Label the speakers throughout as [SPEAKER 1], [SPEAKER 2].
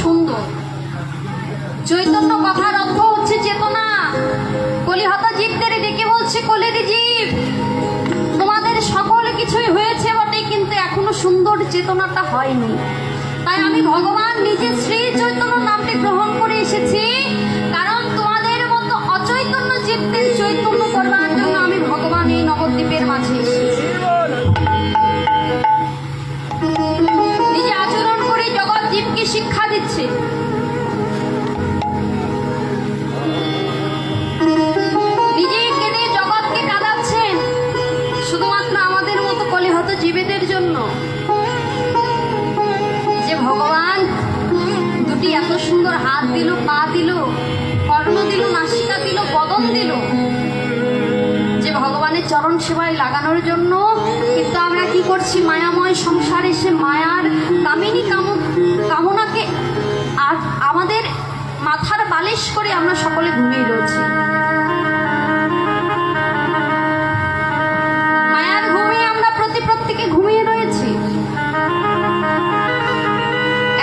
[SPEAKER 1] সুন্দর। চৈতন্য কথার অর্থ হচ্ছে চেতনা। কলিহতা জীবদের ডেকে বলছে কলেরি জীব, তোমাদের সকল কিছুই হয়েছে বটে, কিন্তু এখনও সুন্দর চেতনাটা হয়নি। তাই আমি ভগবান নিজে শ্রী চৈতন্য নামটি গ্রহণ করে এসেছি, কারণ তোমাদের মতো অচৈতন্য জীবদের চৈতন্য করবার জন্য আমি ভগবান এই নবদ্বীপের মাঝে এসেছি। শিক্ষা দিচ্ছে। শুধুমাত্র যে ভগবান দুটি এত সুন্দর হাত দিল, পা দিল, কর্ণ দিল, নাসিকা দিল, বদন দিল। যে ভগবানের চরণ সেবায় লাগানোর জন্য কিন্তু আমরা কি করছি? মায়াময় সংসারে সে মায়ার কামিনী কাম কামনাকে আর আমাদের মাথার বালিশ করে আমরা সকলে ঘুমিয়ে রয়েছি। মায়ার ঘুমিয়ে আমরা প্রতি প্রত্যেকে ঘুমিয়ে রয়েছি।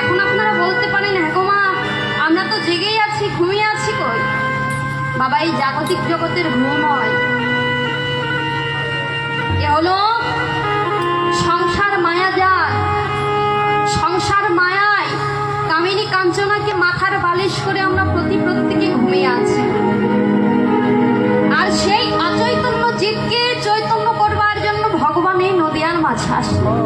[SPEAKER 1] এখন আপনারা বলতে পারেন হ্যাঁ গো মা, আমরা তো জেগেই আছি, ঘুমিয়ে আছি কই? বাবা, এই জাগতিক জগতের ঘুম হয়। এ হলো কামিনী মাথার বালিশ করে আমরা প্রতি প্রত্যেকে ঘুমিয়ে আছি। আর সেই অচৈতন্য জীবকে চৈতন্য করবার জন্য ভগবান এই নদিয়ার মাঝে আসলো।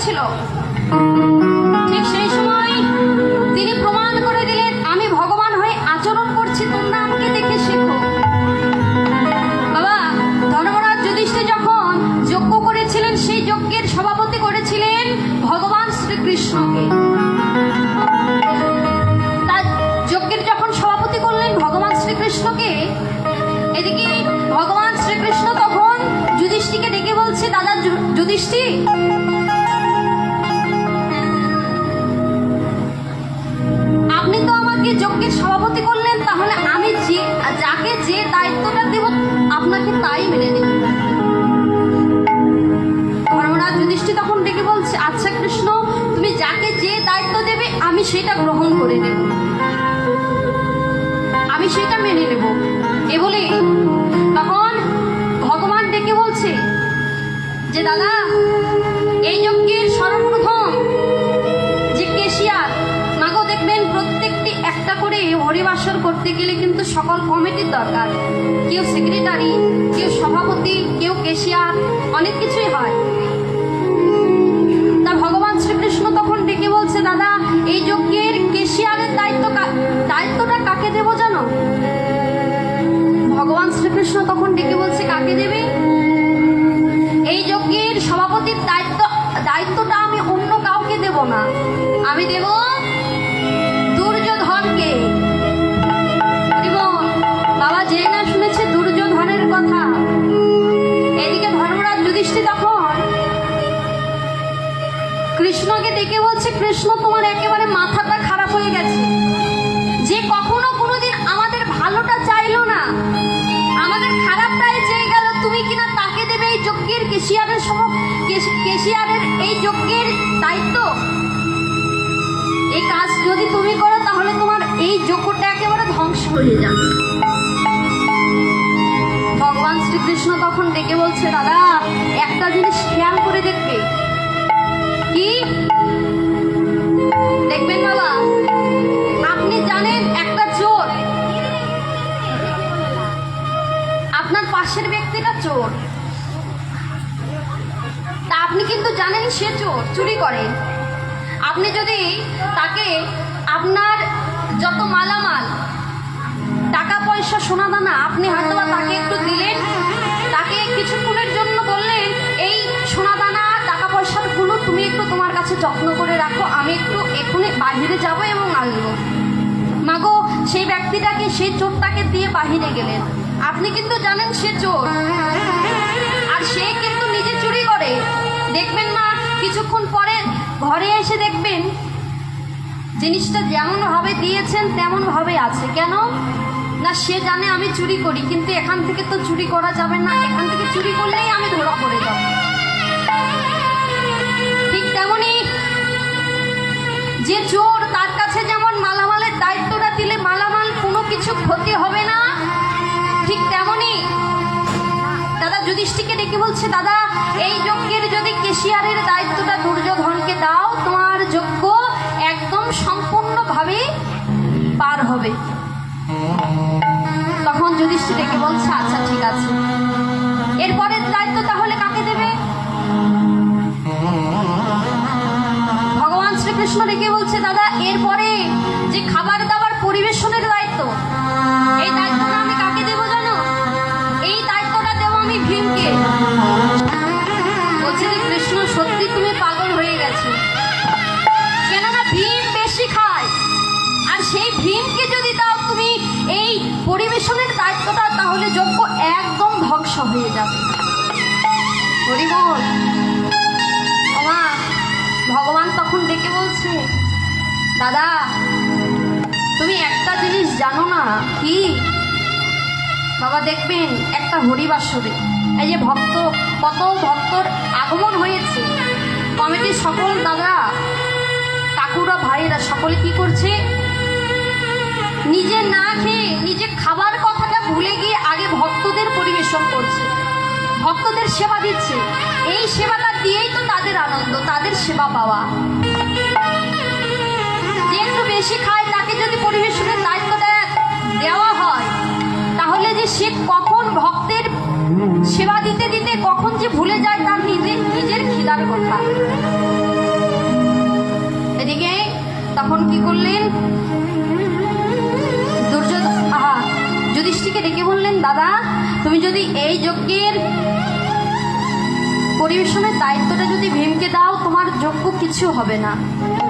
[SPEAKER 1] করেছিল। ঠিক সেই সময় তিনি প্রমাণ করে দিলেন, আমি ভগবান হয়ে আচরণ করছি, তোমরা আমাকে দেখে শেখো। বাবা, ধর্মরাজ যুধিষ্ঠির যখন যজ্ঞ করেছিলেন, সেই যজ্ঞের সভাপতি করেছিলেন ভগবান শ্রীকৃষ্ণকে। যজ্ঞের যখন সভাপতি করলেন ভগবান শ্রীকৃষ্ণকে, এদিকে ভগবান শ্রীকৃষ্ণ তখন যুধিষ্ঠিকে ডেকে বলছে, দাদা যু- যুধিষ্ঠির আমি সেটা গ্রহণ করে নেব। আমি সেটা মেনে নেব। এ বলে তখন ভগবান ডেকে বলছে যে, দাদা, এই যজ্ঞের সর্বপ্রথম যে কেশিয়ার, মাগো দেখবেন প্রত্যেকটি একটা করে হরিবাসর করতে গেলে কিন্তু সকল কমিটির দরকার। কেউ সেক্রেটারি কেউ সভাপতি, কেউ কেশিয়ার, অনেক কিছুই হয়। তা ভগবান শ্রীকৃষ্ণ তখন ডেকে বলছে, দাদা এই যজ্ঞের কেশিয়ারের দায়িত্ব দায়িত্বটা কাকে দেবো জানো? ভগবান শ্রীকৃষ্ণ তখন ডেকে বলছে, কাকে দেবে? এই যজ্ঞের সভাপতির দায়িত্ব দায়িত্বটা আমি অন্য কাউকে দেব না। আমি দেব বলছে কৃষ্ণ, তোমার একেবারে মাথাটা খারাপ হয়ে গেছে। যে কখনো কোনোদিন আমাদের ভালোটা চাইলো না, আমাদের খারাপটাই চেয়ে গেল, তুমি কিনা তাকে দেবে এই যজ্ঞের কেশিয়ারের সম, কেশ- কেশিয়ারের এই যজ্ঞের দায়িত্ব? এই কাজ যদি তুমি করো, তাহলে তোমার এই যজ্ঞটা একেবারে ধ্বংস হয়ে যাবে। ভগবান শ্রীকৃষ্ণ তখন ডেকে বলছে, দাদা, একটা জিনিস খেয়াল করে দেখবে। কি? দেখবেন বাবা, আপনি জানেন একটা চোর। আপনার পাশের ব্যক্তিটা চোর। তা আপনি কিন্তু জানেন সে চোর, চুরি করে। আপনি যদি তাকে আপনার যত মালামাল টাকা পয়সা সোনা আপনি হয়তো তাকে একটু দিলেন, তাকে কিছুক্ষণের যত্ন করে রাখো, আমি একটু এখনই বাহিরে যাব এবং আসব। মাগো, সেই ব্যক্তিটাকে, সেই চোরটাকে দিয়ে বাহিরে গেলেন। আপনি কিন্তু জানেন সে চোর। আর সে কিন্তু নিজে চুরি করে। দেখবেন মা, কিছুক্ষণ পরে ঘরে এসে দেখবেন, জিনিসটা যেমন ভাবে দিয়েছেন, তেমন ভাবে আছে। কেন? না, সে জানে আমি চুরি করি, কিন্তু এখান থেকে তো চুরি করা যাবে না। এখান থেকে চুরি করলেই আমি ধরা পড়ে যাব। যে চোর তার কাছে যেমন মালামালের দায়িত্বটা দিলে মালামাল কোনো কিছু ক্ষতি হবে না, ঠিক তেমনি দাদা যুধিষ্ঠিকে ডেকে বলছে, দাদা, এই যজ্ঞের যদি কেশিয়ারের দায়িত্বটা দুর্যোধনকে দাও, তোমার যজ্ঞ একদম সম্পূর্ণভাবে পার হবে। তখন যুধিষ্ঠির ডেকে বলছে আচ্ছা ঠিক আছে। এরপরের দায়িত্ব তাহলে কাকে দেবে? ভগবান শ্রীকৃষ্ণ ডেকে দাদা, এরপরে যে খাবার দাবার পরিবেশনের দায়িত্ব, এই দায়িত্বটা আমি কাকে দেবো জানো? এই দায়িত্বটা দেবো আমি ভীমকে। তুমি পাগল হয়ে কেননা বেশি খায়। আর সেই ভীমকে যদি তুমি এই পরিবেশনের দায়িত্বটা, তাহলে একদম হয়ে যাবে। ভগবান তখন ডেকে বলছে দাদা, তুমি একটা জিনিস জানো না? কি? বাবা দেখবেন, একটা হরিবাসরে। এই যে ভক্ত, কত ভক্তর আগমন হয়েছে। কমিটির সকল দাদা, কাকুরা, ভাইয়েরা সকলে কি করছে? নিজে না খেয়ে, নিজে খাবার কথাটা ভুলে গিয়ে আগে ভক্তদের পরিবেশন করছে। ভক্তদের সেবা দিচ্ছে। এই সেবাটা দিয়েই তো তাদের আনন্দ, তাদের সেবা পাওয়া। যে বেশি খায়, তাকে যদি পরিবেশনের দায়িত্বটা দেওয়া হয়, তাহলে যে সে কখন ভক্তের সেবা দিতে দিতে কখন যে ভুলে যায়, তার নিজের নিজের খিদার কথা। এদিকে তখন কি করলেন? দুর্যোধন যুধিষ্ঠিকে ডেকে বললেন, দাদা, তুমি যদি এই যজ্ঞের পরিবেশনের দায়িত্বটা যদি ভীমকে দাও, তোমার যোগ্য কিছু হবে না।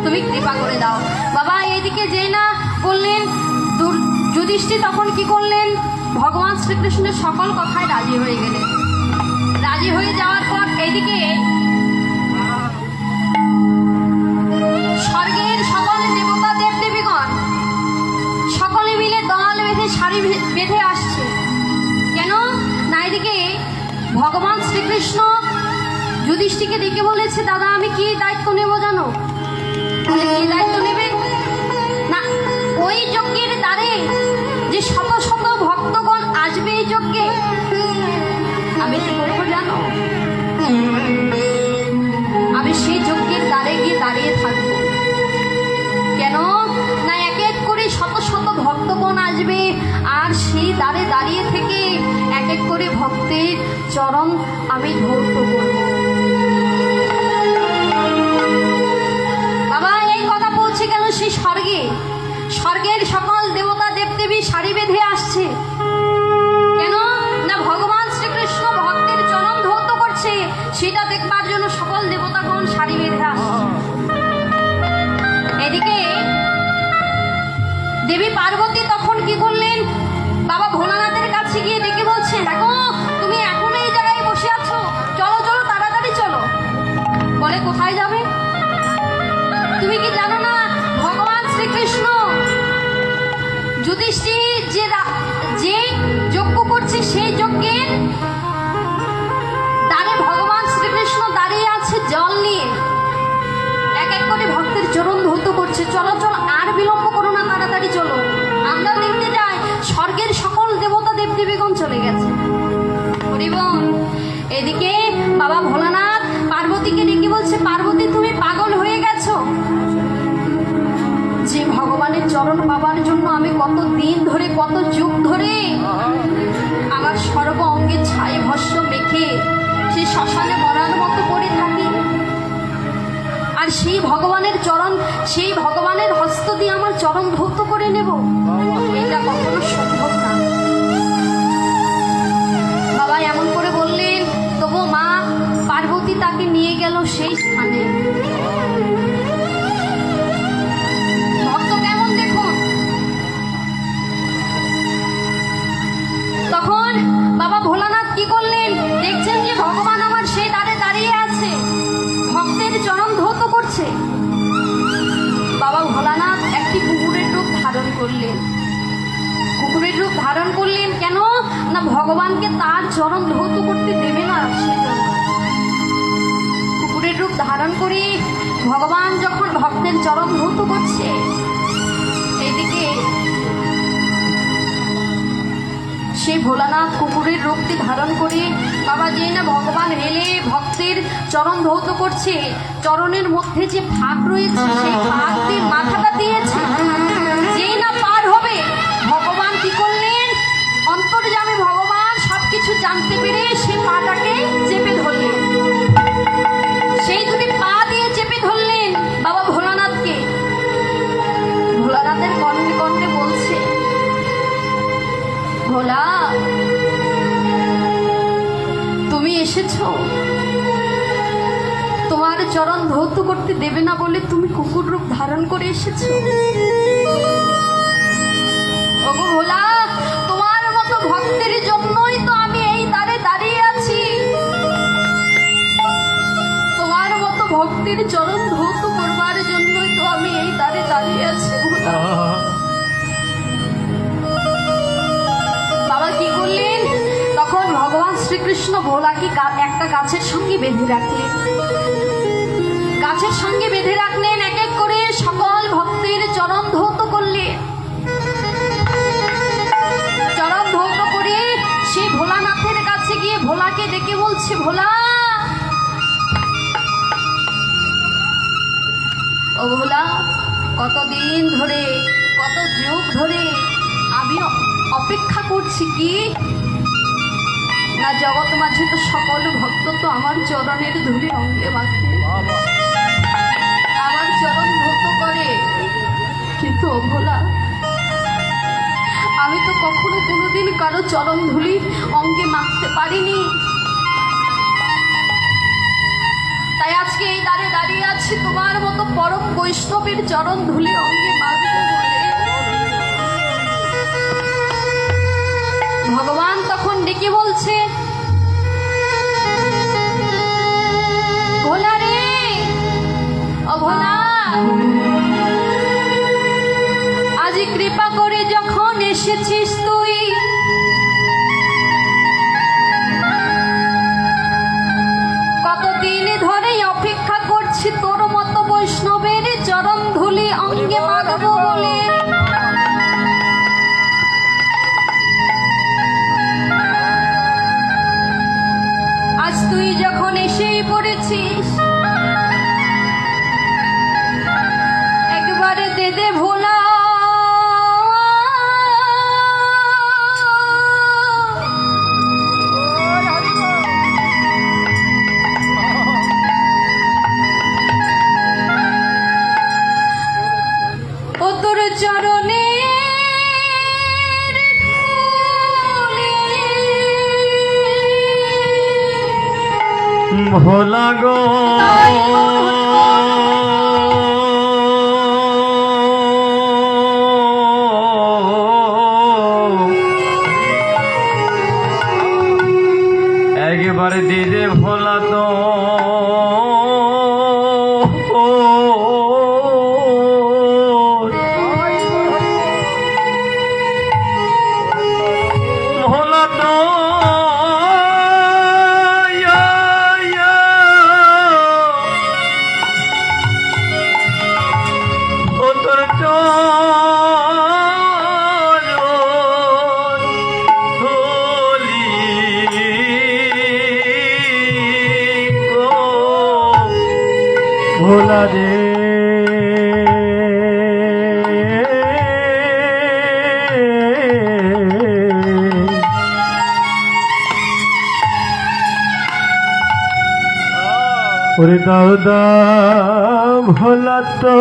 [SPEAKER 1] তুমি কৃপা করে দাও। বাবা, এইদিকে যেই না বললেন যুধিষ্ঠির তখন কি করলেন? ভগবান শ্রীকৃষ্ণের সকল কথায় রাজি হয়ে গেলেন। রাজি হয়ে যাওয়ার পর এইদিকে স্বর্গের সকল দেবতা দেব দেবীগণ সকলে মিলে দল বেঁধে ভে- বেঁধে আসছে। কেন? না এদিকে ভগবান শ্রীকৃষ্ণ যুধিষ্ঠিকে ডেকে বলেছে, দাদা, আমি কি দায়িত্ব নেব জানো? কি দায়িত্ব নেবে? না, ওই যজ্ঞের দ্বারে যে শত শত ভক্তগণ আসবে এই যজ্ঞে, আমি কি করব জানো? আমি সেই যজ্ঞের দ্বারে গিয়ে দাঁড়িয়ে থাকব। কেন না এক এক করে শত শত ভক্তগণ আসবে, আর সেই দ্বারে দাঁড়িয়ে থেকে এক এক করে ভক্তের চরণ আমি ধৌত করব। স্বর্গে। স্বর্গের সকল দেবতা দেবদেবী সারি বেঁধে করছে চলো চলো আর বিলম্ব করো না, তাড়াতাড়ি চলো। আমরা দেখতে যাই স্বর্গের সকল দেবতা দেবদেবীগণ চলে গেছে। হরিবল এদিকে বাবা ভোলানাথ পার্বতীকে ডেকে বলছে, পার্বতী, তুমি পাগল হয়ে গেছো? যে ভগবানের চরণ পাবার জন্য আমি কত দিন ধরে, কত যুগ ধরে আমার সর্ব অঙ্গে ছাই ভস্য মেখে সে শ্মশানে মরার মতো পড়ে থাকি। সেই ভগবানের চরণ, সেই ভগবানের হস্ত দিয়ে আমার চরণ ধৌত করে নেব? এটা কখনো সম্ভব না। বাবা এমন করে বললেন, তবু মা, পার্বতী তাকে নিয়ে গেল সেই করলেন। কুকুরের রূপ ধারণ করলেন কেন? না ভগবানকে তার চরণ ধৌত করতে দেবে না কুকুরের রূপ ধারণ করে ভগবান যখন ভক্তের চরণ ধৌত করছে এইদিকে সেই ভোলানাথ কুকুরের রূপটি ধারণ করে, বাবা, যে না ভগবান হেলে ভক্তের চরণ ধৌত করছে, চরণের মধ্যে যে ফাঁক রয়েছে, সেই ফাঁক দিয়ে মাথাটা দিয়েছে যেই না পার হবে, ভগবান কি করলেন? অন্তর্যামী ভগবান সবকিছু জানতে পেরে সে পাটাকে চেপে ধরলেন। সেই দুটি পা দিয়ে চেপে ধরলেন বাবা ভোলানাথকে। ভোলানাথের কণ্ঠে কণ্ঠে বলছে, ভোলা, তুমি এসেছ? তোমার চরণ ধৌত করতে দেবে না বলে তুমি কুকুর রূপ ধারণ করে এসেছ? ওগো ভোলা, তোমার মতো ভক্তের জন্যই তো আমি এই দ্বারে দাঁড়িয়ে আছি। তোমার মতো ভক্তের চরণ ধৌত করবার জন্যই তো আমি এই দ্বারে দাঁড়িয়ে আছি, ভোলা। বাবা তখন ভগবান শ্রীকৃষ্ণ ভোলাকে একটা গাছের সঙ্গে বেঁধে রাখলেন। গাছের সঙ্গে বেঁধে রাখলেন এক এক করে সকল ভক্তের চরণ ধৌত করলেন চরণ ধৌত করে সেই ভোলানাথের কাছে গিয়ে ভোলাকে ডেকে বলছে, ভোলা! ও ভোলা, কতদিন ধরে, কত যুগ ধরে আমি অপেক্ষা করছি কি? না, জগৎ মাঝে তো সকল ভক্ত তো আমার চরণের ধুলি অঙ্গে মাখে চরণ ভক্ত করে। কিন্তু আমি তো কখনো কোনোদিন কারও অঙ্গে মাখতে পারিনি। তাই আজকে এই দাঁড়ে দাঁড়িয়ে আছি তোমার মতো পরম বৈষ্ণবের চরণ ধুলি অঙ্গে ভগবান তখন ডেকে বলছে, ভোলা রে ও ভোলা আজ কৃপা করে যখন এসেছিস তুই একবারে
[SPEAKER 2] দিদে ভোলা তো দাও দাম হলা তো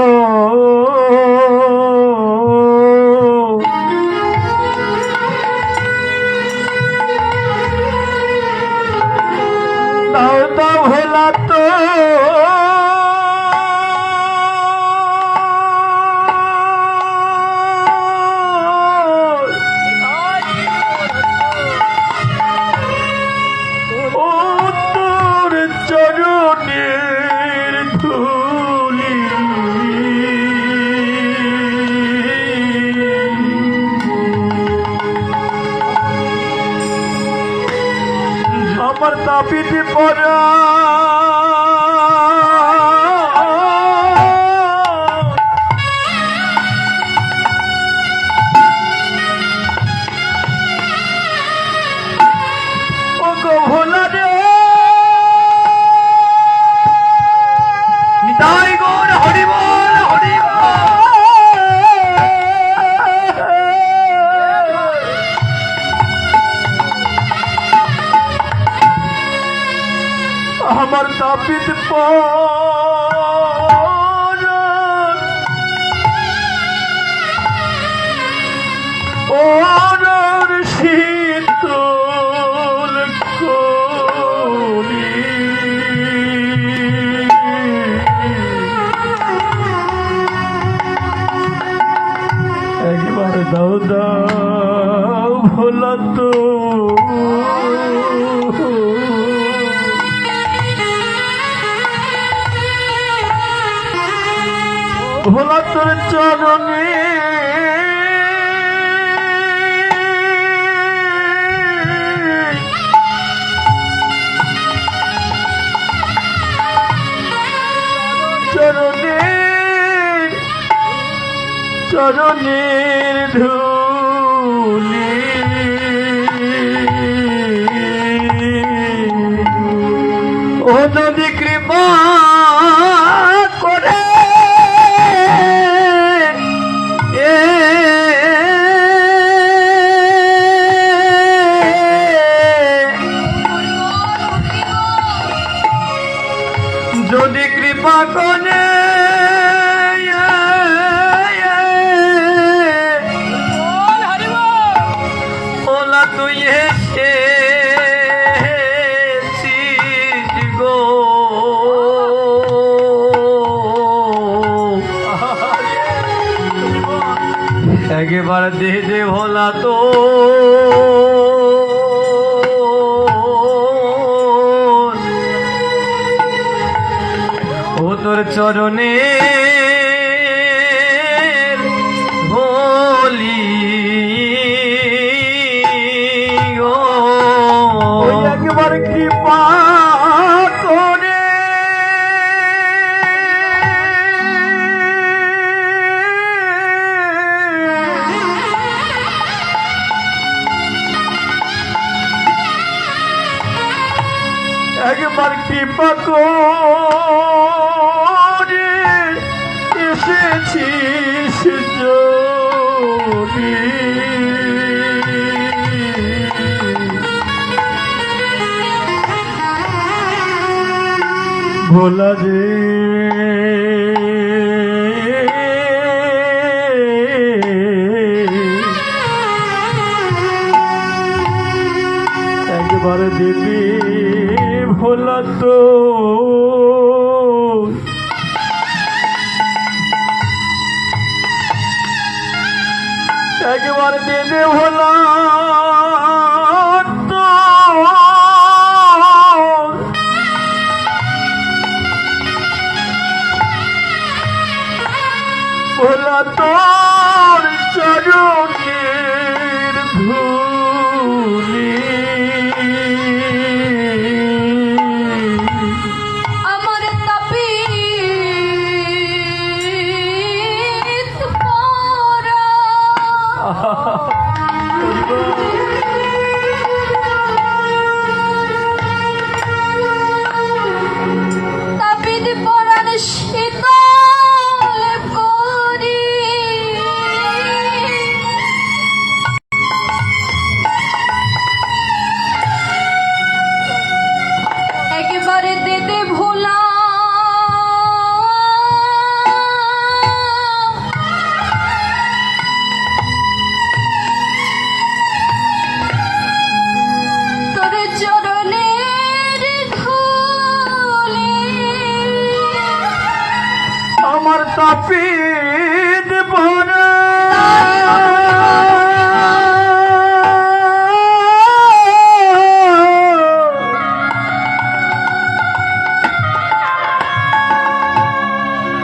[SPEAKER 2] চরণে একবার দে দে ভোলা তো। ও তোর চরণে করে এসেছিস জোরি ভোলা যে একবারে দিবি ভোলা তো একবার দিনে ভোলা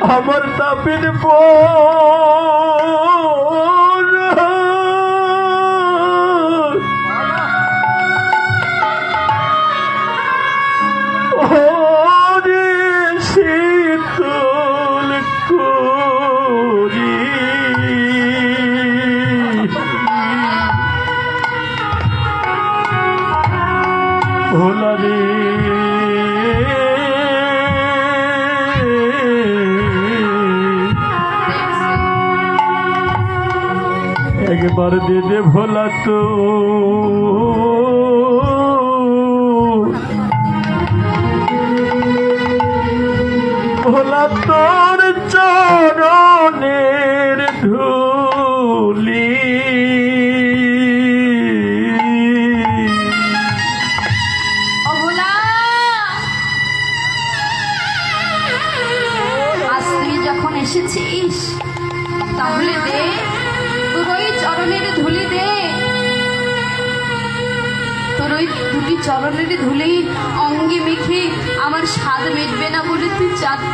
[SPEAKER 1] আমার তাপিন পর
[SPEAKER 3] দে ভোলা তো।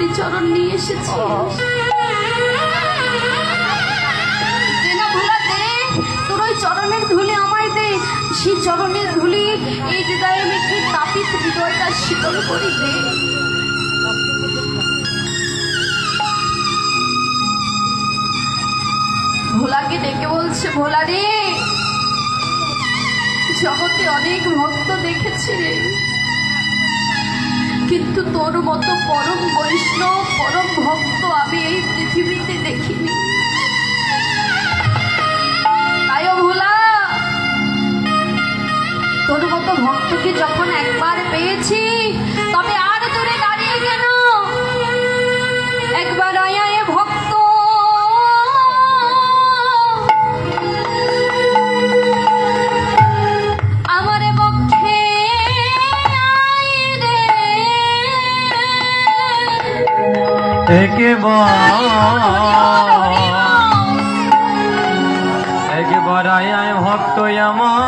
[SPEAKER 1] চারটি চরণ নিয়ে দে, তোর ওই চরণের ধুলি আমায় দে। সেই চরণের ধুলি এই হৃদয়ে মেখে তাপিত হৃদয়টা শীতল করে ভোলাকে ডেকে বলছে, ভোলা রে, জগতে অনেক ভক্ত দেখেছি। তোর মতো পরম বৈষ্ণব, পরম ভক্ত আমি এই পৃথিবীতে দেখিনি। তোর মতো ভক্তকে যখন একবার পেয়েছি একেবার আয় ভক্ত আমার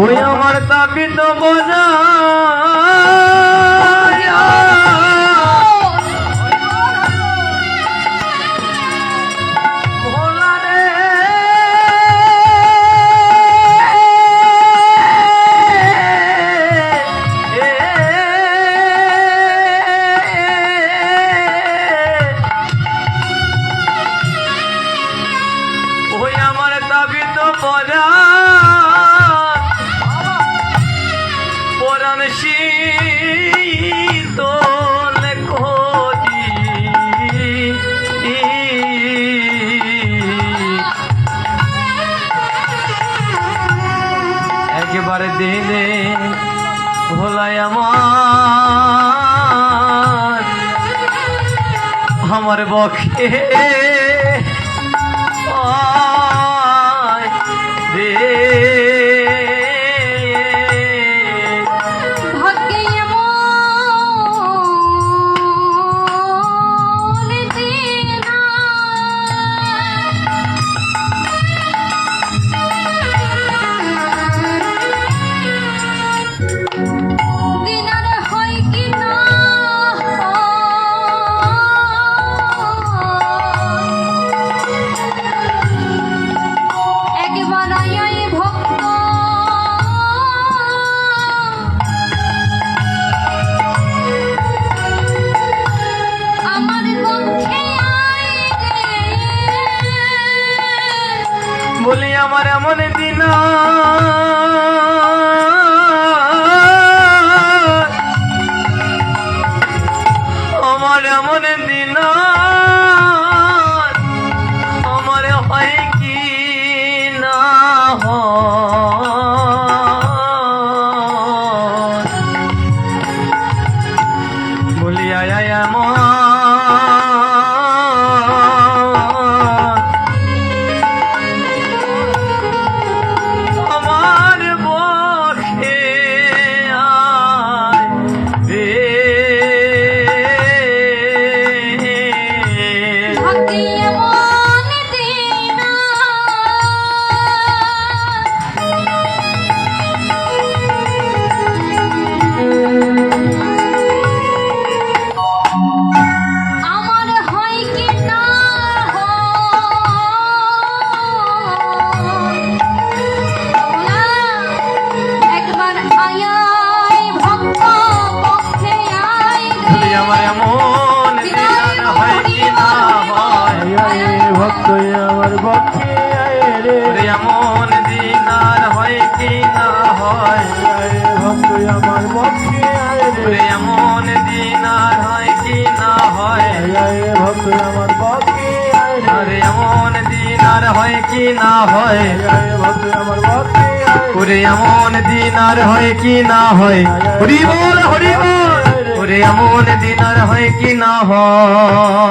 [SPEAKER 3] ওই আমার তাপিত বোঝা। আমার বক্ষে বলি আমার এমন দিন
[SPEAKER 1] না হয়।
[SPEAKER 2] ওরে এমন দিন আর হয় কি না হয়? হরি বল হরি বল। ওরে এমন দিন আর হয় কি না হয়?